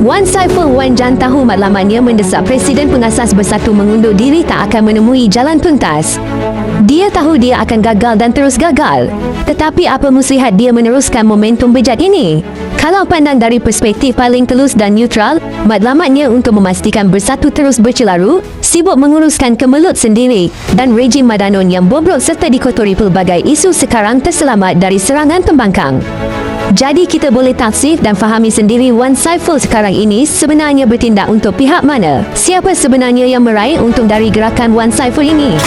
Wan Saiful Wan Jan tahu matlamatnya mendesak Presiden Pengasas Bersatu mengundur diri tak akan menemui jalan tuntas. Dia tahu dia akan gagal dan terus gagal. Tetapi apa muslihat dia meneruskan momentum bejat ini? Kalau pandang dari perspektif paling telus dan neutral, matlamatnya untuk memastikan bersatu terus bercelaru, sibuk menguruskan kemelut sendiri dan rejim Madanon yang bobrok serta dikotori pelbagai isu sekarang terselamat dari serangan pembangkang. Jadi kita boleh taksif dan fahami sendiri Wan Saiful sekarang ini sebenarnya bertindak untuk pihak mana? Siapa sebenarnya yang meraih untung dari gerakan Wan Saiful ini?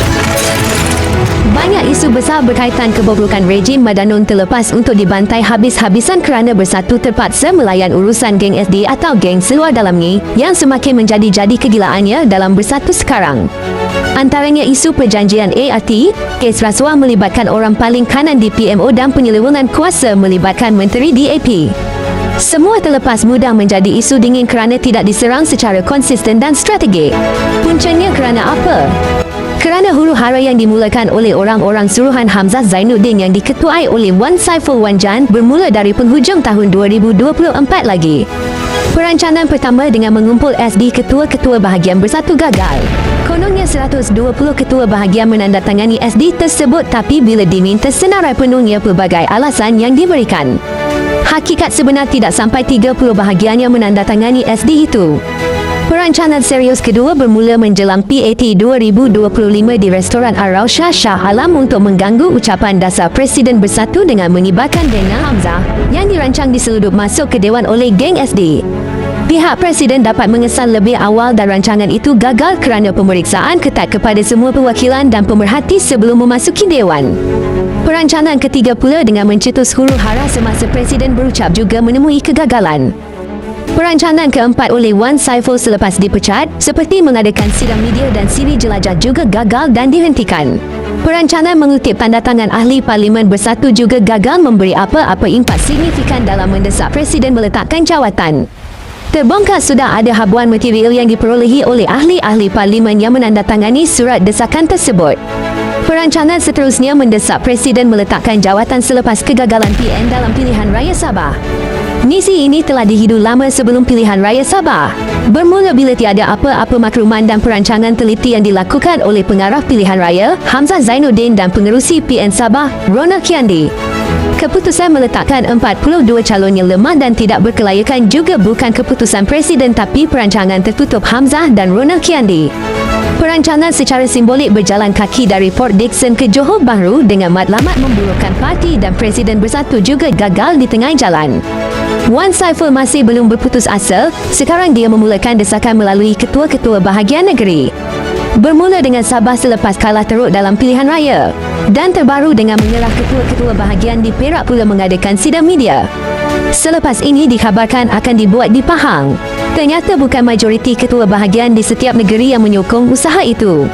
Banyak isu besar berkaitan kebobrokan rejim Madanon terlepas untuk dibantai habis-habisan kerana bersatu terpaksa melayan urusan geng SD atau geng seluar dalam ni yang semakin menjadi-jadi kegilaannya dalam bersatu sekarang. Antaranya isu perjanjian ART, kes rasuah melibatkan orang paling kanan di PMO dan penyelewengan kuasa melibatkan Menteri DAP. Semua terlepas mudah menjadi isu dingin kerana tidak diserang secara konsisten dan strategik. Puncanya kerana apa? Kerana huru hara yang dimulakan oleh orang-orang suruhan Hamzah Zainuddin yang diketuai oleh Wan Saiful Wan Jan bermula dari penghujung tahun 2024 lagi. Perancangan pertama dengan mengumpul SD ketua-ketua bahagian bersatu gagal. Kononnya 120 ketua bahagian menandatangani SD tersebut tapi bila diminta senarai penuhnya pelbagai alasan yang diberikan. Hakikat sebenar tidak sampai 30 bahagian yang menandatangani SD itu. Perancangan serius kedua bermula menjelang PAT 2025 di restoran Arausha Shah Alam untuk mengganggu ucapan dasar Presiden Bersatu dengan melibatkan Dena Hamzah yang dirancang diseludup masuk ke Dewan oleh geng SD. Pihak Presiden dapat mengesan lebih awal dan rancangan itu gagal kerana pemeriksaan ketat kepada semua perwakilan dan pemerhati sebelum memasuki Dewan. Perancangan ketiga pula dengan mencetus huru hara semasa Presiden berucap juga menemui kegagalan. Perancangan keempat oleh Wan Saiful selepas dipecat seperti mengadakan sidang media dan siri jelajah juga gagal dan dihentikan. Perancangan mengutip tanda tangan ahli Parlimen Bersatu juga gagal memberi apa-apa impak signifikan dalam mendesak Presiden meletakkan jawatan. Terbongkar sudah ada habuan material yang diperolehi oleh ahli-ahli parlimen yang menandatangani surat desakan tersebut. Perancangan seterusnya mendesak Presiden meletakkan jawatan selepas kegagalan PN dalam pilihan raya Sabah. Misi ini telah dihidu lama sebelum pilihan raya Sabah. Bermula bila tiada apa-apa makluman dan perancangan teliti yang dilakukan oleh pengarah pilihan raya, Hamzah Zainuddin dan pengerusi PN Sabah, Ronald Kiandi. Keputusan meletakkan 42 calon yang lemah dan tidak berkelayakan juga bukan keputusan Presiden tapi perancangan tertutup Hamzah dan Ronald Kiandi. Perancangan secara simbolik berjalan kaki dari Port Dickson ke Johor Bahru dengan matlamat memburukkan parti dan Presiden Bersatu juga gagal di tengah jalan. Wan Saiful masih belum berputus asa, sekarang dia memulakan desakan melalui ketua-ketua bahagian negeri. Bermula dengan Sabah selepas kalah teruk dalam pilihan raya dan terbaru dengan menyerah ketua-ketua bahagian di Perak pula mengadakan sidang media. Selepas ini dikhabarkan akan dibuat di Pahang. Ternyata bukan majoriti ketua bahagian di setiap negeri yang menyokong usaha itu.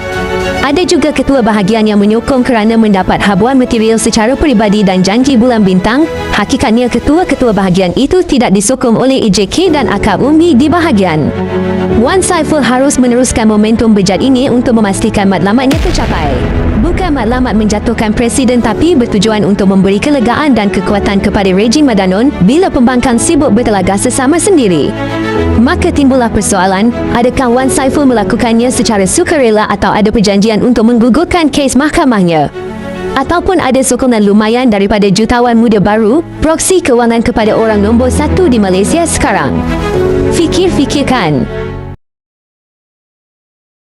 Ada juga ketua bahagian yang menyokong kerana mendapat habuan material secara peribadi dan janji bulan bintang. Hakikatnya ketua-ketua bahagian itu tidak disokong oleh EJK dan akar umbi di bahagian. Wan Saiful harus meneruskan momentum bejat ini untuk memastikan matlamatnya tercapai. Bukan matlamat menjatuhkan presiden tapi bertujuan untuk memberi kelegaan dan kekuatan kepada rejim Madanon bila pembangkang sibuk bertelaga sesama sendiri. Maka timbullah persoalan, adakah Wan Saiful melakukannya secara sukarela atau ada perjanjian untuk menggugurkan kes mahkamahnya? Ataupun ada sokongan lumayan daripada jutawan muda baru, proksi kewangan kepada orang nombor satu di Malaysia sekarang? Fikir-fikirkan.